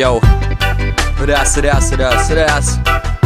Yo. Раз, раз, раз, раз.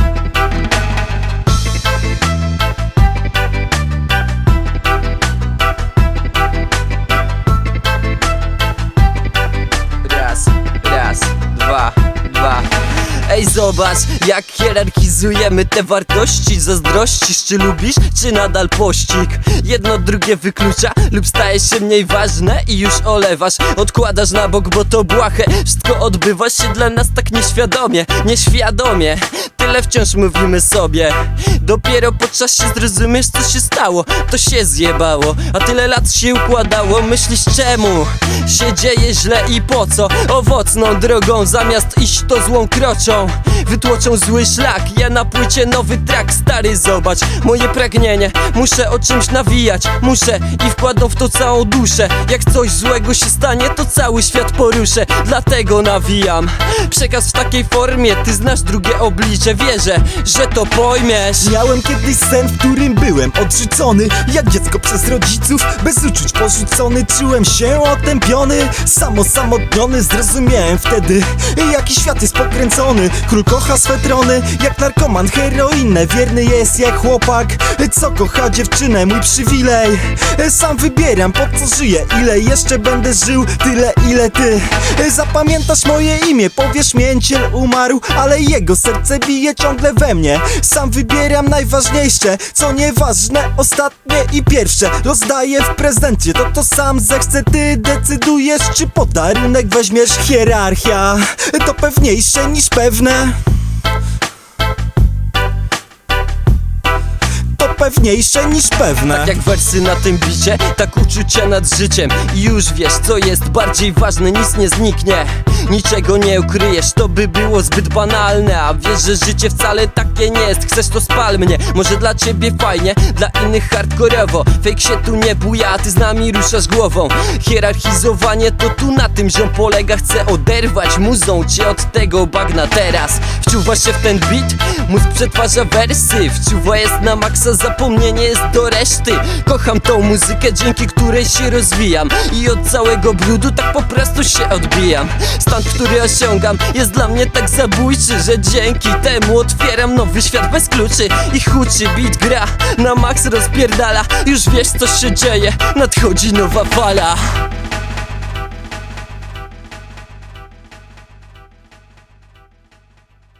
Ej, zobacz, jak hierarchizujemy te wartości. Zazdrościsz, czy lubisz, czy nadal pościg? Jedno drugie wyklucza lub staje się mniej ważne I już olewasz, odkładasz na bok, bo to błahe. Wszystko odbywa się dla nas tak nieświadomie, nieświadomie. Tyle wciąż mówimy sobie. Dopiero po czasie zrozumiesz, co się stało. To się zjebało, a tyle lat się układało. Myślisz czemu się dzieje źle i po co? Owocną drogą zamiast iść to złą kroczą Wytłoczą zły szlak, ja na płycie nowy track Stary zobacz, moje pragnienie Muszę o czymś nawijać, muszę I wkładam w to całą duszę. Jak coś złego się stanie, to cały świat poruszę Dlatego nawijam. Przekaz w takiej formie, ty znasz drugie oblicze Wierzę, że to pojmiesz. Miałem kiedyś sen, w którym byłem odrzucony Jak dziecko przez rodziców, bez uczuć porzucony. Czułem się otępiony, samosamotniony Zrozumiałem wtedy, jaki świat jest pokręcony Król kocha swe trony, jak narkoman heroinę. Wierny jest jak chłopak, co kocha dziewczynę? Mój przywilej, sam wybieram po co żyję Ile jeszcze będę żył, tyle ile ty. Zapamiętasz moje imię, powiesz mięciel umarł Ale jego serce bije ciągle we mnie. Sam wybieram najważniejsze, co nieważne Ostatnie i pierwsze, rozdaję w prezencie To to sam zechce, ty decydujesz Czy podarunek weźmiesz? Hierarchia To pewniejsze niż pewne To pewniejsze niż pewne. Tak jak wersy na tym bicie, tak uczucia nad życiem. I już wiesz co jest bardziej ważne, nic nie zniknie. Niczego nie ukryjesz, to by było zbyt banalne. A wiesz, że życie wcale takie nie jest. Chcesz to spal mnie, może dla ciebie fajnie Dla innych hardkorowo. Fake się tu nie buja, a ty z nami ruszasz głową. Hierarchizowanie to tu na tym ziom polega. Chcę oderwać muzą cię od tego bagna teraz Wczuwasz się w ten beat, mózg przetwarza wersy Wczuwa jest na maksa, zapomnienie jest do reszty. Kocham tą muzykę, dzięki której się rozwijam. I od całego brudu tak po prostu się odbijam. Stan, który osiągam jest dla mnie tak zabójczy Że dzięki temu otwieram nowy świat bez kluczy. I huczy beat gra, na maks rozpierdala. Już wiesz co się dzieje, nadchodzi nowa fala